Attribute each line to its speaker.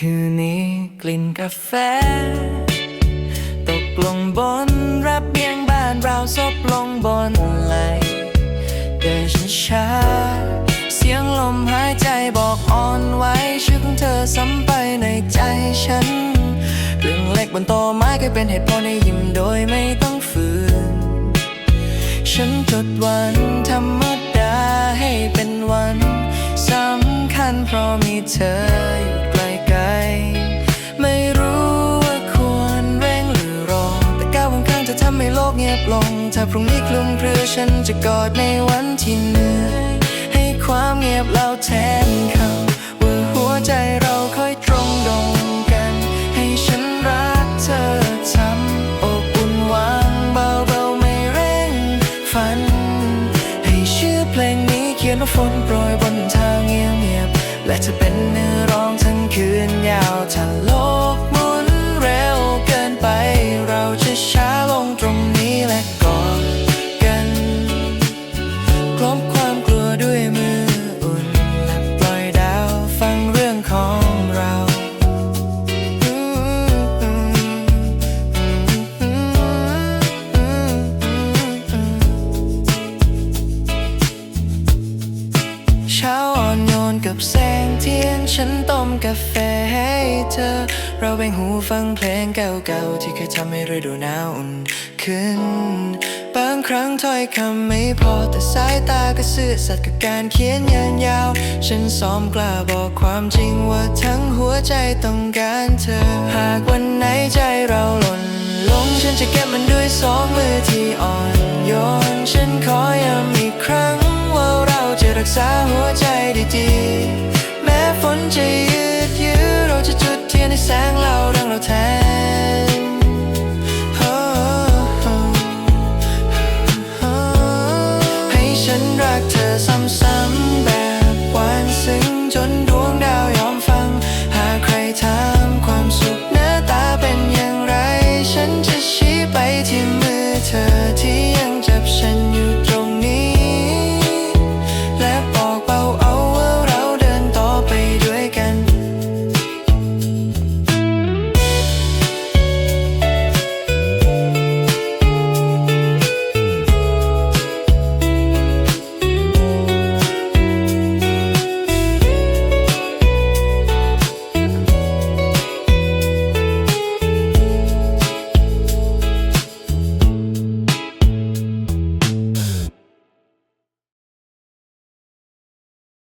Speaker 1: คืนนี้กลิ่นกาแฟ ตกลงบนระเบียงบ้านเราซบลงบนไหลเดินช้าเสียงลมหายใจบอกอ่อนไหว้ชึกเธอซ้ำไปในใจฉัน เรื่องเล็กบนโตไม้ก็เป็นเหตุผลให้ยิ้มโดยไม่ต้องฝืน ฉันจดวันธรรมดาให้เป็นวันสำคัญเพราะมีเธออยู่ ลกเงียบลง ถ้าพรุ่งนี้คลุมเครือฉันจะกอดในวันที่เหนื่อยให้ความเงียบเราแทนคำว่าหัวใจเราค่อยตรงดงกัน ให้ฉันรักเธอทำอบอุ่นวางเบาๆไม่เร่งฝัน ให้ชื่อเพลงนี้เขียนว่าฝนโปรยบนทางเงียบเงียบๆและจะเป็นเนื้อร้องทั้งคืนยาวถ้า กับแสงเทียนฉันต้มกาแฟให้เธอ เราแบ่งหูฟังเพลงเก่าๆ ที่เคยทำให้ฤดูหนาวอุ่นขึ้น บางครั้งถ้อยคำไม่พอแต่สายตาก็ซื่อสัตย์กับการเขียนยันยาว ฉันซ้อมกล้าบอกความจริงว่าทั้งหัวใจต้องการเธอ หากวันไหนใจเราหล่นลงฉันจะเก็บมันด้วยสองมือที่อ่อนโยนฉันขอย้ำอีกครั้งว่าเราจะรักษาหัวใจได้ดีแม้ฝนจะยืด กเธอซ้ำๆแบบ